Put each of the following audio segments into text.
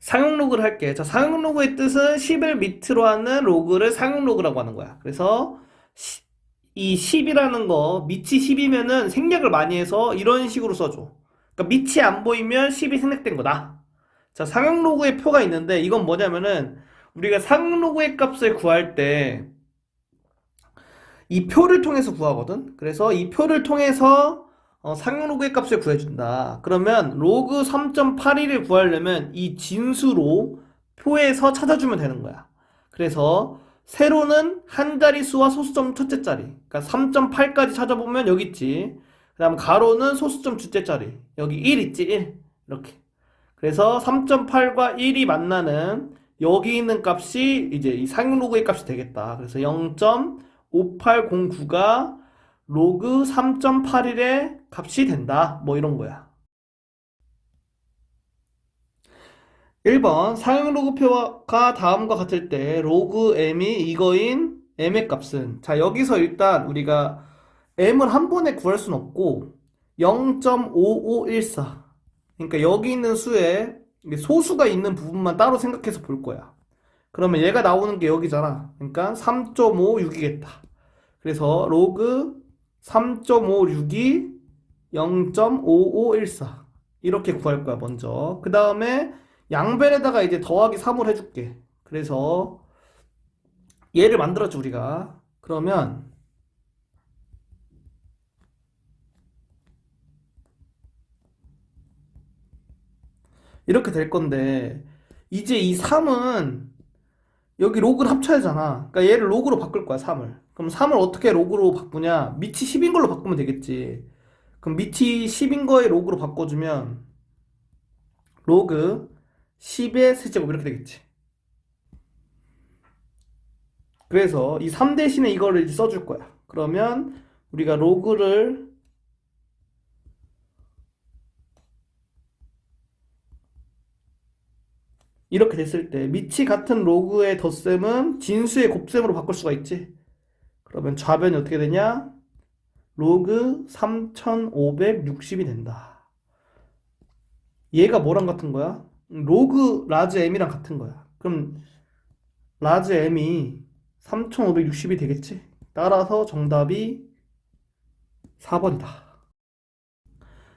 상용 로그를 할게. 자, 상용 로그의 뜻은 10을 밑으로 하는 로그를 상용 로그라고 하는 거야. 그래서 시- 이 10이라는 거 밑이 10이면은 생략을 많이 해서 이런 식으로 써줘. 그러니까 밑이 안 보이면 10이 생략된 거다. 자, 상용 로그의 표가 있는데 이건 뭐냐면은 우리가 상용 로그의 값을 구할 때 이 표를 통해서 구하거든. 그래서 이 표를 통해서 어, 상용 로그의 값을 구해준다. 그러면 로그 3.81을 구하려면 이 진수로 표에서 찾아주면 되는 거야. 그래서 세로는 한 자릿수와 소수점 첫째 자리. 그러니까 3.8까지 찾아보면 여기 있지. 그 다음 가로는 소수점 둘째 자리. 여기 1 있지, 1. 이렇게. 그래서 3.8과 1이 만나는 여기 있는 값이 이제 이 상용 로그의 값이 되겠다. 그래서 0.5809가 로그 3.81의 값이 된다. 뭐 이런 거야. 1번 사용 로그표가 다음과 같을 때 로그 m이 이거인 m의 값은 자 여기서 일단 우리가 m을 한 번에 구할 순 없고 0.5514 그러니까 여기 있는 수에 소수가 있는 부분만 따로 생각해서 볼 거야. 그러면 얘가 나오는 게 여기잖아. 그러니까 3.56이겠다. 그래서 로그 3.56이 0.5514 이렇게 구할 거야 먼저 그 다음에 양변에다가 이제 더하기 3을 해줄게 그래서 얘를 만들었죠 우리가 그러면 이렇게 될 건데 이제 이 3은 여기 로그를 합쳐야 하잖아. 그러니까 얘를 로그로 바꿀 거야, 3을. 그럼 3을 어떻게 로그로 바꾸냐? 밑이 10인 걸로 바꾸면 되겠지. 그럼 밑이 10인 거에 로그로 바꿔주면 로그 10의 세제곱 이렇게 되겠지. 그래서 이 3 대신에 이거를 이제 써줄 거야. 그러면 우리가 로그를 이렇게 됐을 때 밑이 같은 로그의 덧셈은 진수의 곱셈으로 바꿀 수가 있지. 그러면 좌변이 어떻게 되냐? 로그 3560이 된다. 얘가 뭐랑 같은 거야? 로그 라즈 m이랑 같은 거야. 그럼 라즈 m이 3560이 되겠지? 따라서 정답이 4번이다.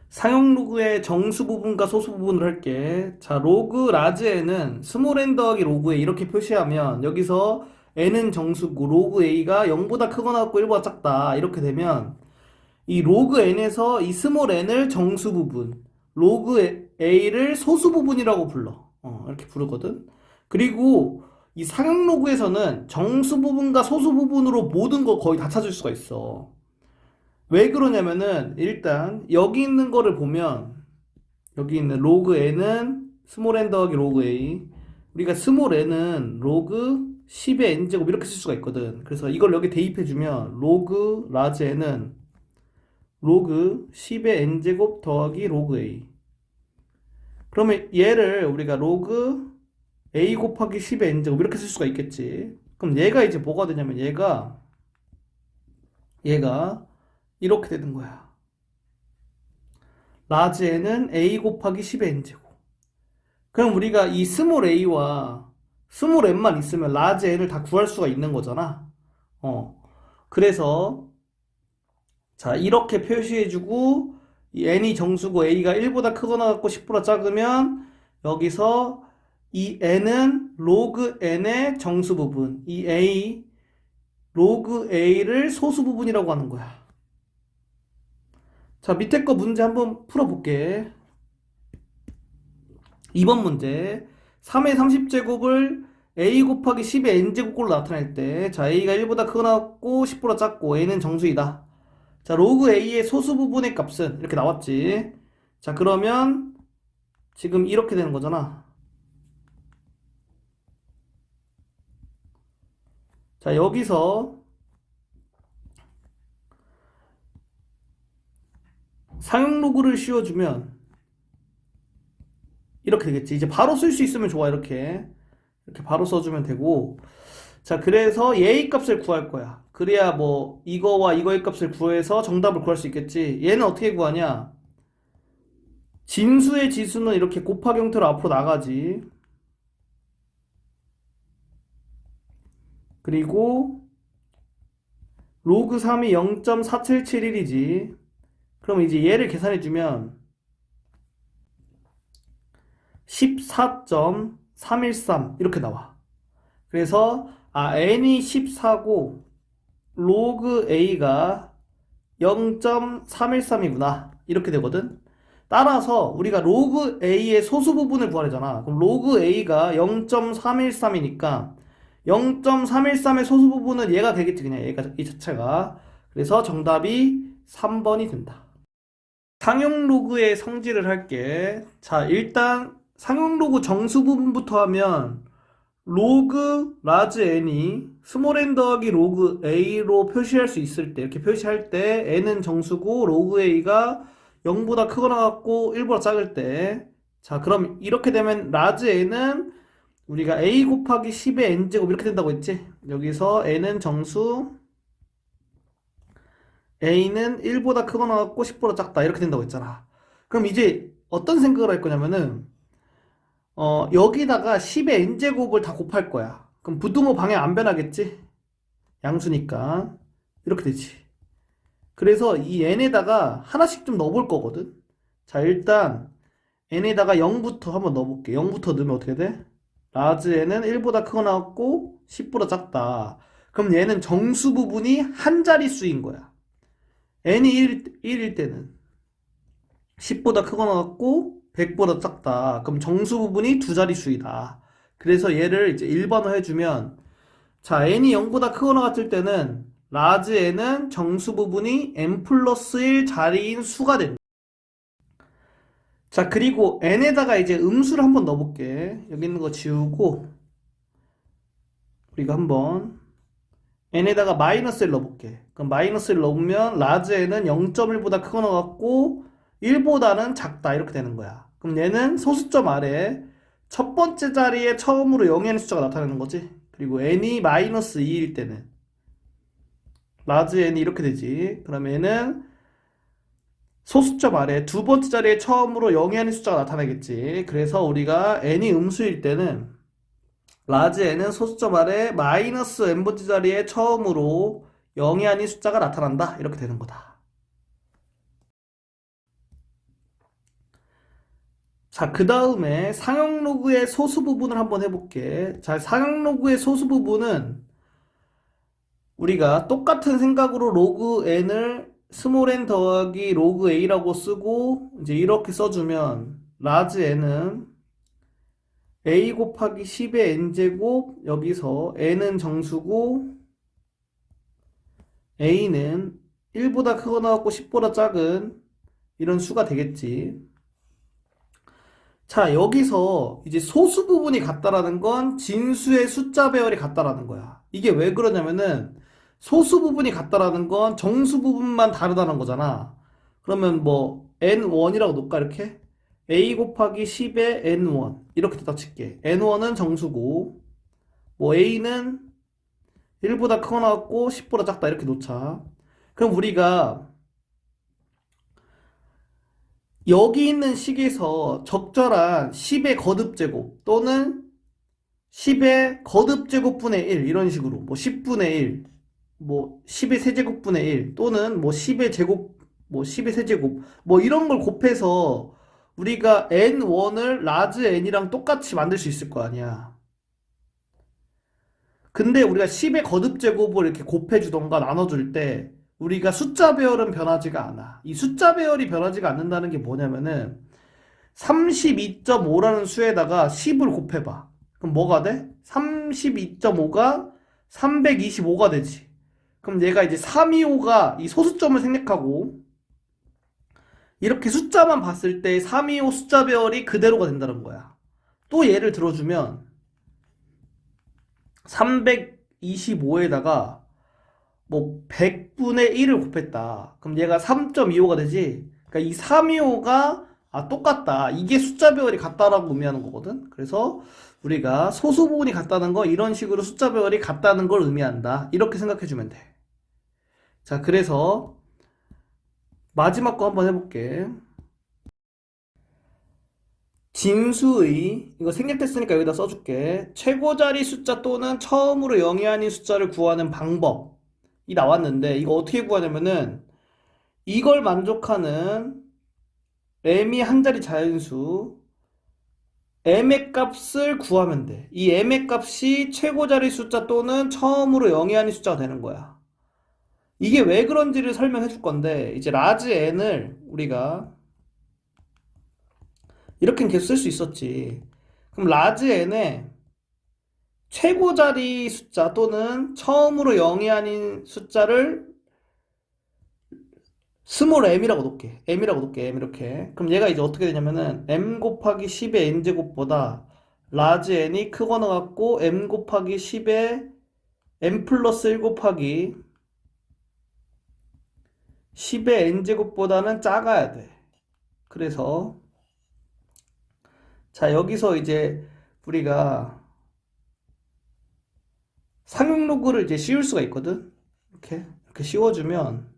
상용 로그의 정수 부분과 소수 부분을 할게. 자, 로그 라즈에는 스몰 n 더하기 로그 a 이렇게 표시하면 여기서 n은 정수고 로그 a가 0보다 크거나 같고 1보다 작다. 이렇게 되면 이 로그 n에서 이 스몰 n을 정수 부분, 로그 a를 소수 부분이라고 불러. 어, 이렇게 부르거든. 그리고 이 상용 로그에서는 정수 부분과 소수 부분으로 모든 거 거의 다 찾을 수가 있어. 왜 그러냐면은 일단 여기 있는 거를 보면 여기 있는 로그 n은 스몰 n 더하기 로그 a 우리가 스몰 n은 로그 10의 n제곱 이렇게 쓸 수가 있거든 그래서 이걸 여기 대입해 주면 로그 라지 n은 로그 10의 n제곱 더하기 로그 a 그러면 얘를 우리가 로그 a 곱하기 10의 n제곱 이렇게 쓸 수가 있겠지 그럼 얘가 이제 뭐가 되냐면 얘가 얘가 이렇게 되는 거야. 라지 n은 a 곱하기 10의 n제곱. 그럼 우리가 이 스몰 a와 스몰 n만 있으면 라지 n을 다 구할 수가 있는 거잖아. 어. 그래서 자, 이렇게 표시해주고 이 n이 정수고 a가 1보다 크거나 같고 10보다 작으면 여기서 이 n은 로그 n의 정수 부분, 이 a 로그 a를 소수 부분이라고 하는 거야. 자, 밑에 거 문제 한번 풀어볼게. 2번 문제. 3의 30제곱을 a 곱하기 10의 n제곱꼴로 나타낼 때, 자, a가 1보다 크거나 같고 10보다 작고 a는 정수이다. 자, 로그 a의 소수 부분의 값은 이렇게 나왔지. 자, 그러면 지금 이렇게 되는 거잖아. 자, 여기서 상용 로그를 씌워주면 이렇게 되겠지. 이제 바로 쓸 수 있으면 좋아. 이렇게. 이렇게 바로 써주면 되고. 자, 그래서 얘의 값을 구할 거야. 그래야 뭐 이거와 이거의 값을 구해서 정답을 구할 수 있겠지. 얘는 어떻게 구하냐? 진수의 지수는 이렇게 곱하기 형태로 앞으로 나가지. 그리고 로그 3이 0.4771이지. 그럼 이제 얘를 계산해주면 14.313 이렇게 나와. 그래서 아 n이 14고 로그 a가 0.313이구나. 이렇게 되거든. 따라서 우리가 로그 a의 소수 부분을 구하려잖아. 그럼 로그 a가 0.313이니까 0.313의 소수 부분은 얘가 되겠지. 그냥 얘가 이 자체가. 그래서 정답이 3번이 된다. 상용 로그의 성질을 할게. 자, 일단 상용 로그 정수 부분부터 하면 로그 라지 n이 스몰 n 더하기 로그 a로 표시할 수 있을 때 이렇게 표시할 때 n은 정수고 로그 a가 0보다 크거나 같고 1보다 작을 때 자, 그럼 이렇게 되면 라지 n은 우리가 a 곱하기 10의 n제곱 이렇게 된다고 했지? 여기서 n은 정수 a는 1보다 크거나 같고 10보다 작다 이렇게 된다고 했잖아. 그럼 이제 어떤 생각을 할 거냐면은 어, 여기다가 10의 n제곱을 다 곱할 거야. 그럼 부등호 방향 안 변하겠지? 양수니까. 이렇게 되지. 그래서 이 n에다가 하나씩 좀 넣어볼 거거든. 자, 일단 n에다가 0부터 한번 넣어볼게. 0부터 넣으면 어떻게 돼? 라즈 n은 1보다 크거나 같고 10보다 작다. 그럼 얘는 정수 부분이 한 자릿수인 거야. n이 1, 1일 때는 10보다 크거나 같고 100보다 작다. 그럼 정수 부분이 두 자릿수이다. 그래서 얘를 이제 일반화 해주면 자 n이 0보다 크거나 같을 때는 라즈 n은 정수 부분이 n 플러스 1 자리인 수가 된다. 자 그리고 n에다가 이제 음수를 한번 넣어볼게. 여기 있는 거 지우고 우리가 한번 n에다가 마이너스를 넣어볼게. 그럼 마이너스를 넣으면 라즈 n은 0.1보다 크거나 같고 1보다는 작다 이렇게 되는 거야. 그럼 얘는 소수점 아래 첫 번째 자리에 처음으로 0이 하는 숫자가 나타나는 거지. 그리고 n이 마이너스 2일 때는 라즈 n이 이렇게 되지. 그러면 얘는 소수점 아래 두 번째 자리에 처음으로 0이 하는 숫자가 나타나겠지. 그래서 우리가 n이 음수일 때는 라즈 n은 소수점 아래 마이너스 n번째 자리에 처음으로 0이 아닌 숫자가 나타난다. 이렇게 되는 거다. 자, 그 다음에 상형 로그의 소수 부분을 한번 해볼게. 자, 상형 로그의 소수 부분은 우리가 똑같은 생각으로 로그 n을 스몰 n 더하기 로그 a라고 쓰고 이제 이렇게 써주면 라즈 n은 a 곱하기 10의 n제곱 여기서 n은 정수고 a는 1보다 크거나 같고 10보다 작은 이런 수가 되겠지. 자, 여기서 이제 소수 부분이 같다라는 건 진수의 숫자 배열이 같다라는 거야. 이게 왜 그러냐면은 소수 부분이 같다라는 건 정수 부분만 다르다는 거잖아. 그러면 뭐 n1이라고 놓을까 이렇게? a 곱하기 10의 n1 이렇게 딱 칠게. n1은 정수고 뭐 a는 1보다 크거나 같고 10보다 작다 이렇게 놓자. 그럼 우리가 여기 있는 식에서 적절한 10의 거듭제곱 또는 10의 거듭제곱분의 1 이런 식으로 뭐 10분의 1, 뭐 10의 세제곱분의 1 또는 뭐 10의 제곱, 뭐 10의 세제곱 뭐 이런 걸 곱해서 우리가 n1을 라즈 n이랑 똑같이 만들 수 있을 거 아니야. 근데 우리가 10의 거듭제곱을 이렇게 곱해주던가 나눠줄 때 우리가 숫자 배열은 변하지가 않아. 이 숫자 배열이 변하지가 않는다는 게 뭐냐면은 32.5라는 수에다가 10을 곱해봐. 그럼 뭐가 돼? 32.5가 325가 되지. 그럼 얘가 이제 325가 이 소수점을 생략하고 이렇게 숫자만 봤을 때 325 숫자 배열이 그대로가 된다는 거야. 또 예를 들어주면 325에다가 뭐 100분의 1을 곱했다. 그럼 얘가 3.25가 되지. 그러니까 이 325가 아 똑같다. 이게 숫자 배열이 같다라고 의미하는 거거든. 그래서 우리가 소수 부분이 같다는 거 이런 식으로 숫자 배열이 같다는 걸 의미한다. 이렇게 생각해 주면 돼. 자, 그래서 마지막 거 한번 해 볼게. 진수의 이거 생략됐으니까 여기다 써줄게. 최고 자리 숫자 또는 처음으로 0이 아닌 숫자를 구하는 방법이 나왔는데 이거 어떻게 구하냐면은 이걸 만족하는 m이 한 자리 자연수 m의 값을 구하면 돼. 이 m의 값이 최고 자리 숫자 또는 처음으로 0이 아닌 숫자가 되는 거야. 이게 왜 그런지를 설명해 줄 건데 이제 라지 n을 우리가 이렇게 계속 쓸 수 있었지. 그럼 라지 n의 최고 자리 숫자 또는 처음으로 0이 아닌 숫자를 스몰 m이라고 놓게. m이라고 놓게. m 이렇게. 그럼 얘가 이제 어떻게 되냐면은 m 곱하기 10의 n제곱보다 라지 n이 크거나 같고 m 곱하기 10의 m 플러스 1 곱하기 10의 n제곱보다는 작아야 돼. 그래서 자, 여기서 이제 우리가 상용 로그를 이제 씌울 수가 있거든. 이렇게 이렇게 씌워주면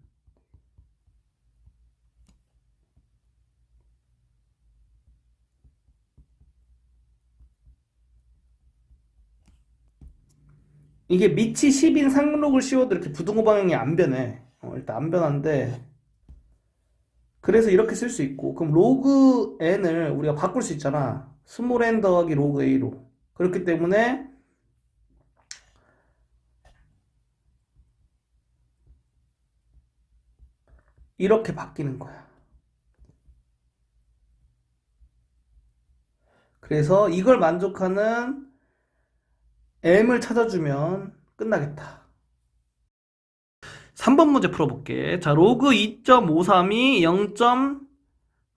이게 밑이 10인 상록을 씌워도 이렇게 부등호 방향이 안 변해. 어, 일단 안 변한데 그래서 이렇게 쓸 수 있고 그럼 로그 n을 우리가 바꿀 수 있잖아. 스몰 n 더하기 로그 a로. 그렇기 때문에 이렇게 바뀌는 거야. 그래서 이걸 만족하는 m을 찾아주면 끝나겠다. 3번 문제 풀어볼게. 자, 로그 2.532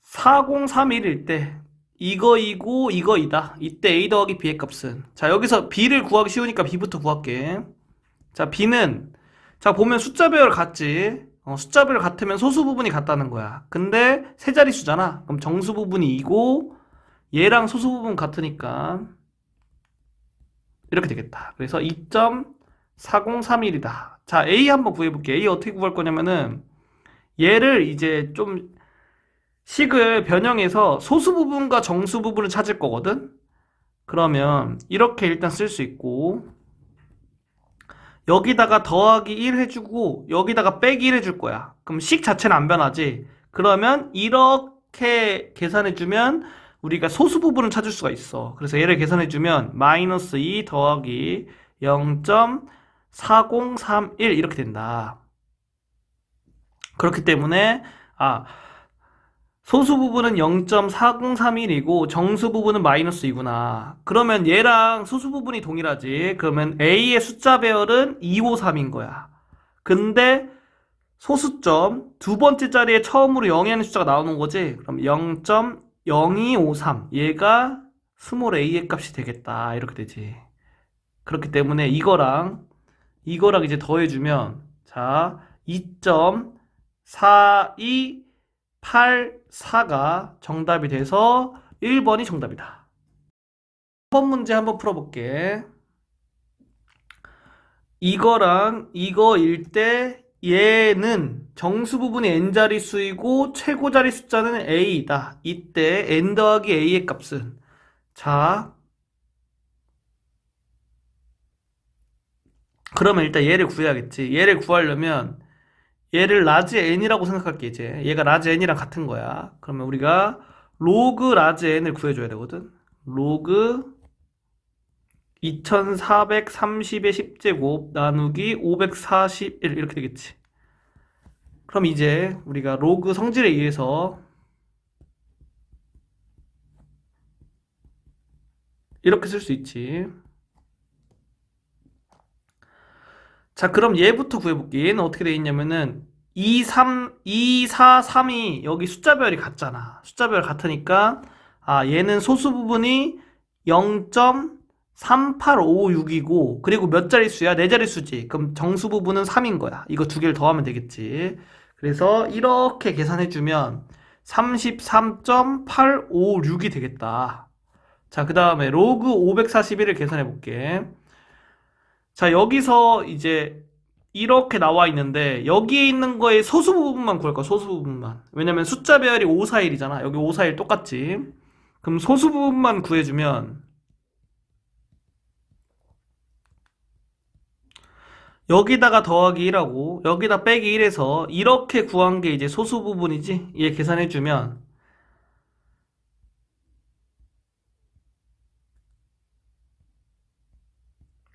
0.4031일 때 이거이고 이거이다. 이때 a 더하기 b의 값은 자, 여기서 b를 구하기 쉬우니까 b부터 구할게. 자, b는 자, 보면 숫자 배열 같지? 어, 숫자 배열 같으면 소수 부분이 같다는 거야. 근데 세 자릿수잖아. 그럼 정수 부분이 2고 얘랑 소수 부분 같으니까 이렇게 되겠다. 그래서 2.4031이다. 자, A 한번 구해 볼게. A 어떻게 구할 거냐면은 얘를 이제 좀 식을 변형해서 소수 부분과 정수 부분을 찾을 거거든. 그러면 이렇게 일단 쓸 수 있고 여기다가 더하기 1 해주고 여기다가 빼기 1 해줄 거야. 그럼 식 자체는 안 변하지. 그러면 이렇게 계산해주면 우리가 소수 부분을 찾을 수가 있어. 그래서 얘를 계산해주면 마이너스 2 더하기 0.4031 이렇게 된다. 그렇기 때문에 아 소수 부분은 0.4031이고 정수 부분은 마이너스 2구나. 그러면 얘랑 소수 부분이 동일하지. 그러면 A의 숫자 배열은 253인 거야. 근데 소수점 두 번째 자리에 처음으로 0이 하는 숫자가 나오는 거지. 그럼 0.0253 얘가 스몰 a의 값이 되겠다. 이렇게 되지. 그렇기 때문에 이거랑 이거랑 이제 더해주면 자 2.4284가 정답이 돼서 1번이 정답이다. 1번 문제 한번 풀어볼게. 이거랑 이거일 때 얘는 정수 부분이 n자리 수이고 최고 자리 숫자는 a이다. 이때 n 더하기 a의 값은 자 그러면 일단 얘를 구해야겠지. 얘를 구하려면 얘를 라지 n이라고 생각할게 이제. 얘가 라지 n이랑 같은 거야. 그러면 우리가 로그 라지 n을 구해줘야 되거든. 로그 2430의 10제곱 나누기 541 이렇게 되겠지. 그럼 이제 우리가 로그 성질에 의해서 이렇게 쓸 수 있지. 자, 그럼 얘부터 구해볼게. 얘는 어떻게 돼 있냐면은 2, 3, 2, 4, 3이 여기 숫자별이 같잖아. 숫자별 같으니까 아, 얘는 소수 부분이 0.3856이고 그리고 몇 자릿수야? 네 자릿수지. 그럼 정수 부분은 3인 거야. 이거 두 개를 더하면 되겠지. 그래서 이렇게 계산해 주면 33.856이 되겠다. 자, 그 다음에 로그 541을 계산해 볼게. 자, 여기서 이제 이렇게 나와 있는데 여기에 있는 거의 소수 부분만 구할 거야. 소수 부분만. 왜냐면 숫자 배열이 541이잖아. 여기 541 똑같지. 그럼 소수 부분만 구해주면 여기다가 더하기 1하고 여기다 빼기 1해서 이렇게 구한 게 이제 소수 부분이지? 얘 계산해주면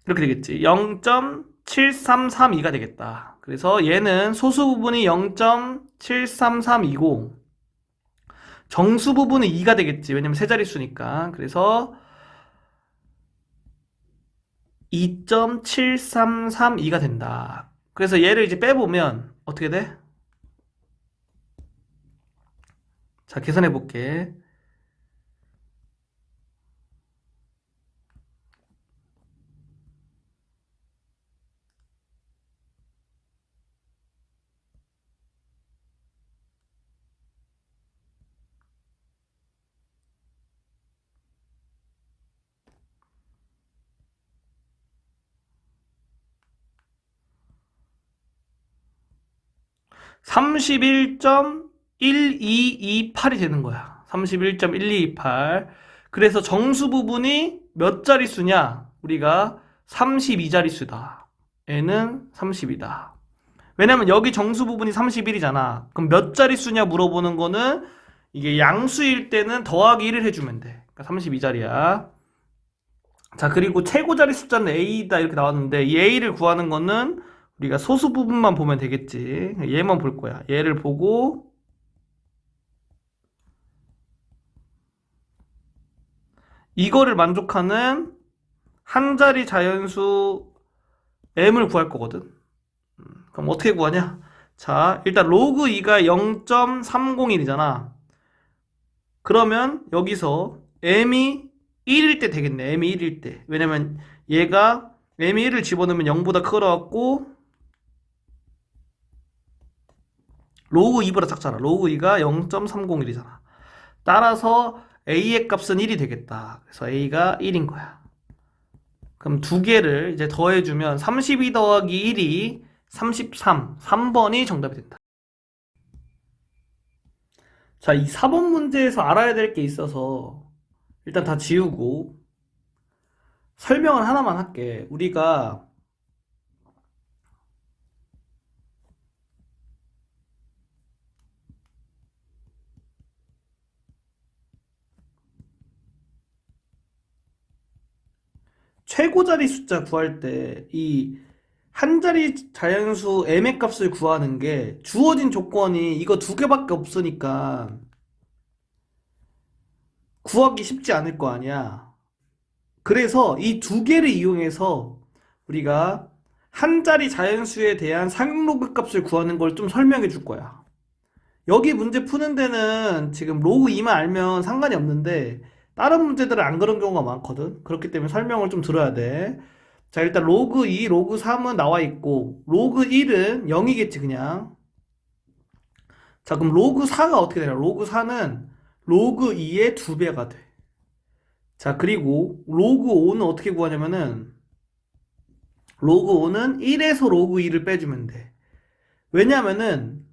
이렇게 되겠지. 0.7332가 되겠다. 그래서 얘는 소수 부분이 0.7332고 정수 부분은 2가 되겠지. 왜냐면 세 자릿수니까. 그래서 2.7332가 된다. 그래서 얘를 이제 빼보면 어떻게 돼? 자, 계산해 볼게. 31.1228이 되는 거야. 31.1228. 그래서 정수 부분이 몇 자릿수냐? 우리가 32자릿수다. 얘는 30이다. 왜냐면 여기 정수 부분이 31이잖아. 그럼 몇 자릿수냐 물어보는 거는 이게 양수일 때는 더하기 1을 해주면 돼. 그러니까 32자리야. 자, 그리고 최고 자리 숫자는 A다 이렇게 나왔는데 이 A를 구하는 거는 우리가 소수 부분만 보면 되겠지. 얘만 볼 거야. 얘를 보고 이거를 만족하는 한 자리 자연수 m을 구할 거거든. 음, 그럼 어떻게 구하냐? 자, 일단 로그 2가 0.301이잖아. 그러면 여기서 m이 1일 때 되겠네. m이 1일 때. 왜냐면 얘가 m이 1을 집어넣으면 0보다 크더라고 로그 2보다 작잖아. 로그 2가 0.301이잖아. 따라서 a의 값은 1이 되겠다. 그래서 a가 1인 거야. 그럼 두 개를 이제 더해주면 32 더하기 1이 33. 3번이 정답이 된다. 자, 이 4번 문제에서 알아야 될 게 있어서 일단 다 지우고 설명을 하나만 할게. 우리가 최고 자리 숫자 구할 때 이 한 자리 자연수 m의 값을 구하는 게 주어진 조건이 이거 두 개밖에 없으니까 구하기 쉽지 않을 거 아니야. 그래서 이 두 개를 이용해서 우리가 한 자리 자연수에 대한 상로그 값을 구하는 걸 좀 설명해 줄 거야. 여기 문제 푸는 데는 지금 로그 2만 알면 상관이 없는데 다른 문제들은 안 그런 경우가 많거든. 그렇기 때문에 설명을 좀 들어야 돼. 자, 일단 로그 2, 로그 3은 나와 있고, 로그 1은 0이겠지, 그냥. 자, 그럼 로그 4가 어떻게 되냐? 로그 4는 로그 2의 2배가 돼. 자, 그리고 로그 5는 어떻게 구하냐면은, 로그 5는 1에서 로그 2를 빼주면 돼. 왜냐면은,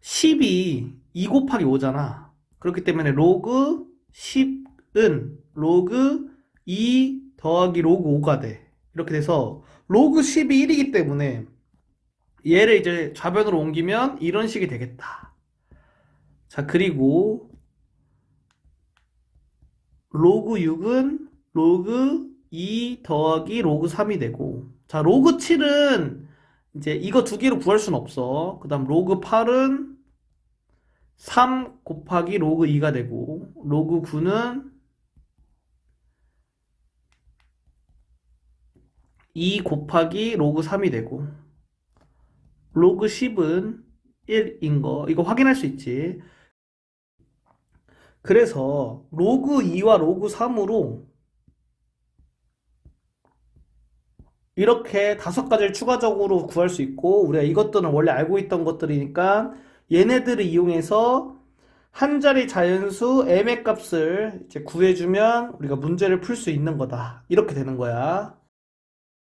10이 2 곱하기 5잖아. 그렇기 때문에 로그 10은 로그 2 더하기 로그 5가 돼. 이렇게 돼서 로그 10이 1이기 때문에 얘를 이제 좌변으로 옮기면 이런 식이 되겠다. 자, 그리고 로그 6은 로그 2 더하기 로그 3이 되고 자, 로그 7은 이제 이거 두 개로 구할 수는 없어. 그 다음 로그 8은 3 곱하기 로그 2가 되고 로그 9는 2 곱하기 로그 3이 되고 로그 10은 1인 거. 이거 확인할 수 있지. 그래서 로그 2와 로그 3으로 이렇게 다섯 가지를 추가적으로 구할 수 있고 우리가 이것들은 원래 알고 있던 것들이니까 얘네들을 이용해서 한 자리 자연수 m의 값을 이제 구해주면 우리가 문제를 풀 수 있는 거다. 이렇게 되는 거야.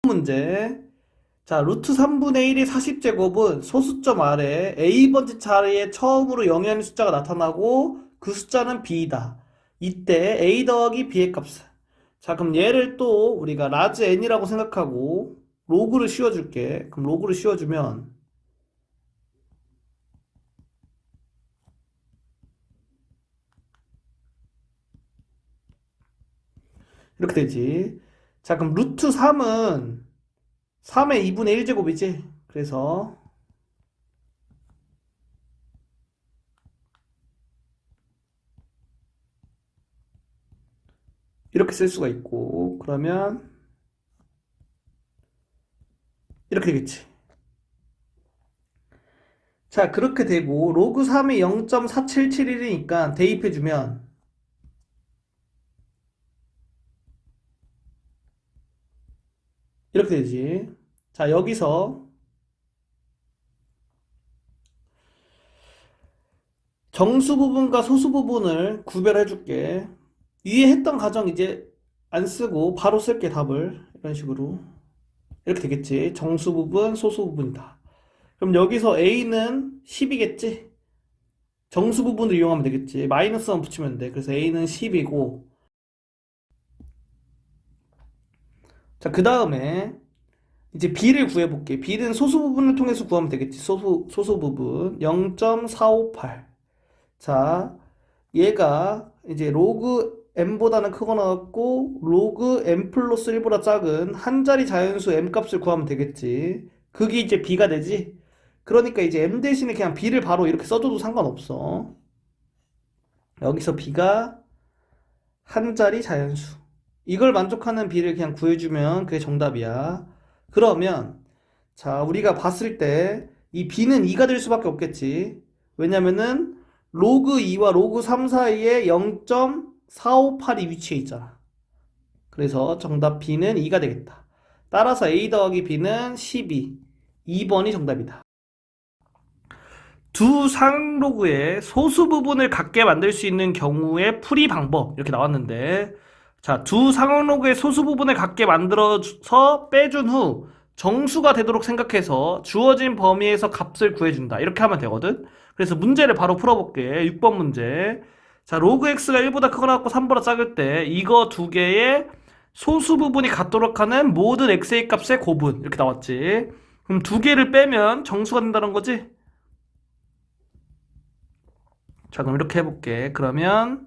문제. 자, 루트 3분의 1의 40제곱은 소수점 아래 A번째 자리에 처음으로 0이 아닌 숫자가 나타나고 그 숫자는 b이다. 이때 a 더하기 b의 값은 자, 그럼 얘를 또 우리가 라지 n이라고 생각하고 로그를 씌워줄게. 그럼 로그를 씌워주면 이렇게 되지. 자, 그럼 루트 3은 3의 2분의 1제곱이지. 그래서 이렇게 쓸 수가 있고 그러면 이렇게 되겠지. 자, 그렇게 되고 로그 3이 0.4771이니까 대입해 주면 이렇게 되지. 자, 여기서 정수 부분과 소수 부분을 구별해 줄게. 위에 했던 가정 이제 안 쓰고 바로 쓸게 답을. 이런 식으로. 이렇게 되겠지. 정수 부분, 소수 부분이다. 그럼 여기서 A는 10이겠지? 정수 부분을 이용하면 되겠지. 마이너스만 붙이면 돼. 그래서 A는 10이고. 자, 그 다음에 이제 B를 구해볼게. B는 소수 부분을 통해서 구하면 되겠지. 소수, 소수 부분. 0.458. 자, 얘가 이제 로그 m보다는 크거나 같고 로그 m 플러스 1보다 작은 한 자리 자연수 m 값을 구하면 되겠지. 그게 이제 b가 되지. 그러니까 이제 m 대신에 그냥 b를 바로 이렇게 써줘도 상관없어. 여기서 b가 한 자리 자연수. 이걸 만족하는 b를 그냥 구해주면 그게 정답이야. 그러면 자, 우리가 봤을 때 이 b는 2가 될 수밖에 없겠지. 왜냐면은 로그 2와 로그 3 사이에 0.458이 위치해 있잖아. 그래서 정답 B는 2가 되겠다. 따라서 A 더하기 B는 12. 2번이 정답이다. 두 상로그의 소수 부분을 같게 만들 수 있는 경우의 풀이 방법 이렇게 나왔는데 자, 두 상로그의 소수 부분을 같게 만들어서 빼준 후 정수가 되도록 생각해서 주어진 범위에서 값을 구해준다. 이렇게 하면 되거든. 그래서 문제를 바로 풀어볼게. 6번 문제. 자, 로그 x가 1보다 크거나 같고 3보다 작을 때 이거 두 개의 소수 부분이 같도록 하는 모든 x의 값의 곱은 이렇게 나왔지. 그럼 두 개를 빼면 정수가 된다는 거지? 자, 그럼 이렇게 해볼게. 그러면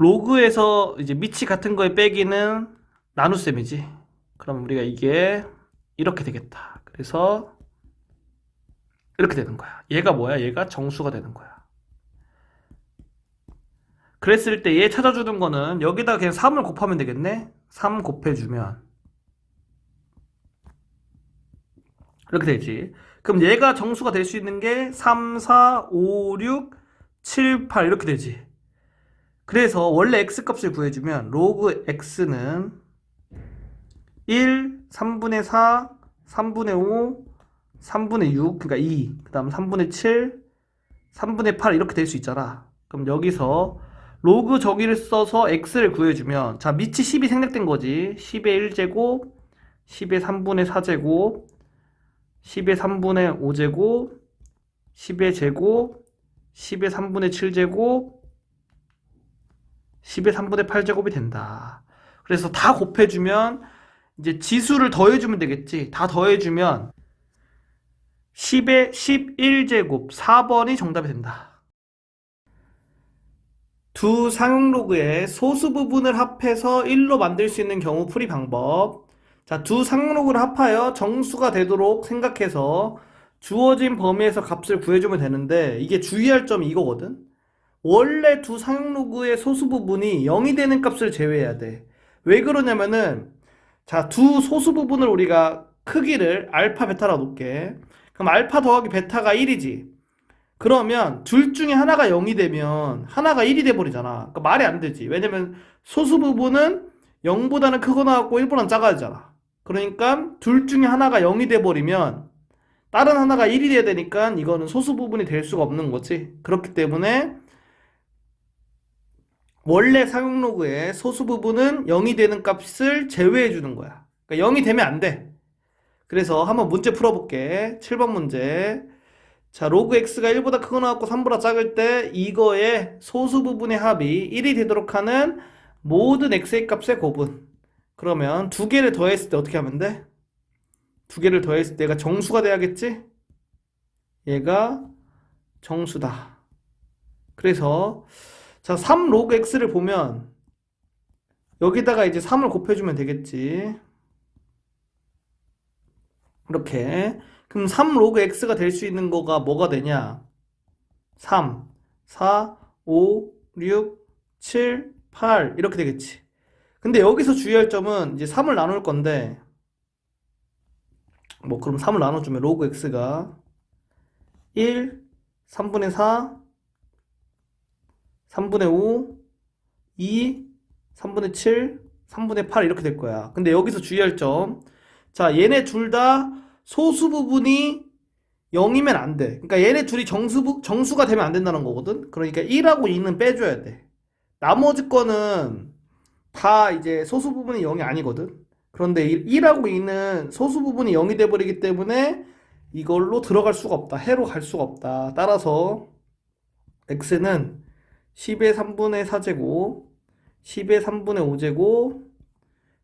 로그에서 이제 미치 같은 거에 빼기는 나눗셈이지. 그럼 우리가 이게 이렇게 되겠다. 그래서 이렇게 되는 거야. 얘가 뭐야? 얘가 정수가 되는 거야. 그랬을 때 얘 찾아주는 거는 여기다 그냥 3을 곱하면 되겠네? 3 곱해주면 이렇게 되지. 그럼 얘가 정수가 될 수 있는 게 3, 4, 5, 6, 7, 8 이렇게 되지. 그래서 원래 x 값을 구해주면 로그 x는 1, 3분의 4, 3분의 5, 3분의 6, 그러니까 2, 그 다음 3분의 7, 3분의 8 이렇게 될 수 있잖아. 그럼 여기서 로그 저기를 써서 x를 구해주면 자 밑이 10이 생략된 거지. 10의 1제곱, 10의 3분의 4제곱, 10의 3분의 5제곱, 10의 제곱, 10의 3분의 7제곱, 10의 3분의 8제곱이 된다. 그래서 다 곱해주면 이제 지수를 더해주면 되겠지. 다 더해주면 10의 11제곱 4번이 정답이 된다. 두 상용 로그의 소수 부분을 합해서 1로 만들 수 있는 경우 풀이 방법. 자, 두 상용 로그를 합하여 정수가 되도록 생각해서 주어진 범위에서 값을 구해주면 되는데 이게 주의할 점이 이거거든. 원래 두 상용로그의 소수 부분이 0이 되는 값을 제외해야 돼. 왜 그러냐면은 자, 두 소수 부분을 우리가 크기를 알파 베타라 놓을게. 그럼 알파 더하기 베타가 1이지. 그러면 둘 중에 하나가 0이 되면 하나가 1이 돼 버리잖아. 그러니까 말이 안 되지. 왜냐면 소수 부분은 0보다는 크거나 같고 1보다는 작아야 되잖아. 그러니까 둘 중에 하나가 0이 돼 버리면 다른 하나가 1이 돼야 되니까 이거는 소수 부분이 될 수가 없는 거지. 그렇기 때문에 원래 사용 로그의 소수 부분은 0이 되는 값을 제외해 주는 거야. 그러니까 0이 되면 안 돼. 그래서 한번 문제 풀어볼게. 7번 문제. 자, 로그 x가 1보다 크거나 같고 3보다 작을 때 이거의 소수 부분의 합이 1이 되도록 하는 모든 x의 값의 곱은 그러면 두 개를 더했을 때 어떻게 하면 돼? 두 개를 더했을 때 얘가 정수가 돼야겠지? 얘가 정수다. 그래서 자, 3 로그 x를 보면 여기다가 이제 3을 곱해주면 되겠지. 이렇게. 그럼 3 로그 x가 될 수 있는 거가 뭐가 되냐? 3, 4, 5, 6, 7, 8 이렇게 되겠지. 근데 여기서 주의할 점은 이제 3을 나눌 건데 뭐 그럼 3을 나눠주면 로그 x가 1, 3분의 4, 3분의 5, 2, 3분의 7, 3분의 8 이렇게 될 거야. 근데 여기서 주의할 점. 자, 얘네 둘 다 소수 부분이 0이면 안 돼. 그러니까 얘네 둘이 정수, 정수가 되면 안 된다는 거거든. 그러니까 1하고 2는 빼줘야 돼. 나머지 거는 다 이제 소수 부분이 0이 아니거든. 그런데 1하고 2는 소수 부분이 0이 돼버리기 때문에 이걸로 들어갈 수가 없다. 해로 갈 수가 없다. 따라서 x는 10의 3분의 4제곱, 10의 3분의 5제곱,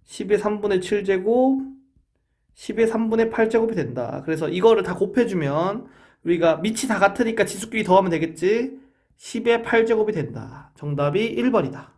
10의 3분의 7제곱, 10의 3분의 8제곱이 된다. 그래서 이거를 다 곱해주면 우리가 밑이 다 같으니까 지수끼리 더하면 되겠지? 10의 8제곱이 된다. 정답이 1번이다.